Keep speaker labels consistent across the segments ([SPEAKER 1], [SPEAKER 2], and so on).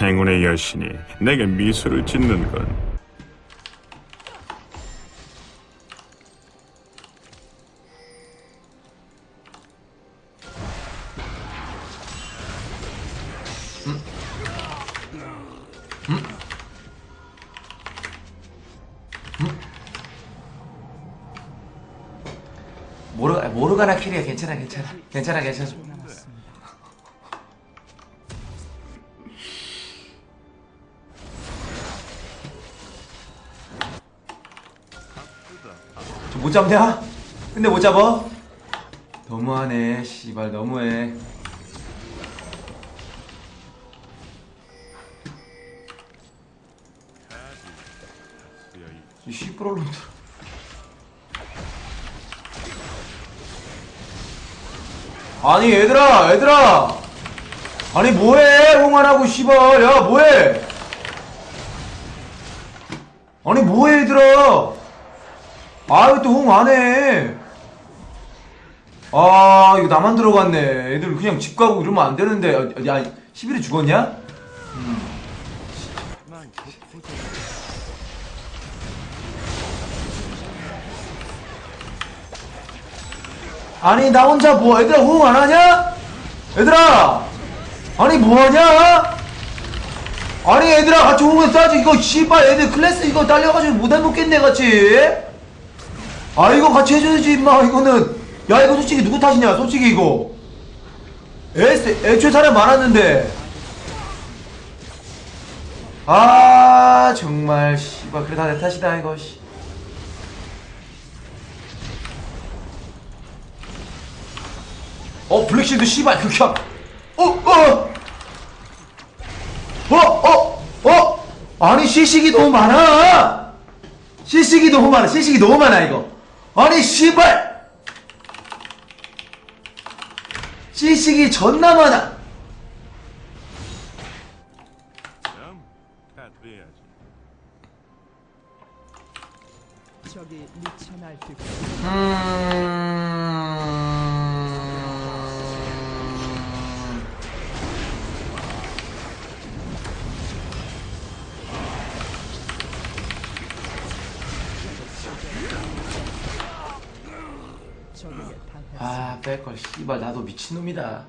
[SPEAKER 1] 행운의 여신이 내게 미소를 짓는 건
[SPEAKER 2] 모르 모르가나 캐리야 괜찮아 괜찮아 괜찮아 괜찮아. 저못 잡냐? 근데 못 잡아? 너무하네 씨발 너무해. 이 씨부롤놈들 아니 얘들아 얘들아! 아니 뭐해? 홍안하고 씨발. 야 뭐해? 아니 뭐해 얘들아 아유 또 홍 안해. 아 이거 나만 들어갔네. 애들 그냥 집 가고 이러면 안 되는데. 야 11에 죽었냐? 아니 나 혼자 뭐 얘들아 호응 안 하냐? 얘들아! 아니 뭐 하냐? 아니 얘들아 같이 호응해 싸지 이거 씨발 애들 클래스 이거 딸려가지고 못 해먹겠네 같이 아 이거 같이 해줘야지 임마. 이거는. 야 이거 솔직히 누구 탓이냐 솔직히 이거. 애, 애초에 사람 많았는데. 아 정말 씨발. 그래 다내 탓이다 이거 씨. 어 블랙실드 씨발 극혐. 어 어 어 어 어, 어, 어? 아니 시식이 너무 많아. 시식이 너무 많아. 시식이 너무 많아 이거 아니 씨발! 시식이 존나 많아
[SPEAKER 3] 적이 미쳐 날뛰고
[SPEAKER 2] 음... 아 뺄걸. 씨발 나도 미친놈이다.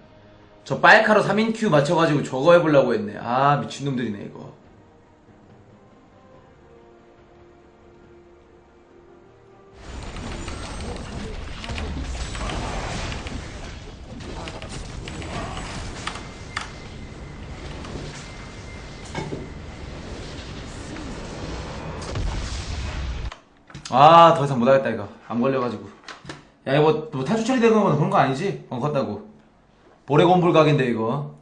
[SPEAKER 2] 저 빨카로 3인 큐 맞춰가지고 저거 해보려고 했네. 아 미친놈들이네 이거. 아 더 이상 못하겠다 이거. 안 걸려가지고 야 이거 뭐, 뭐 탈출 처리되는 건 그런 거 아니지? 어 컸다고 보레곤 불각인데 이거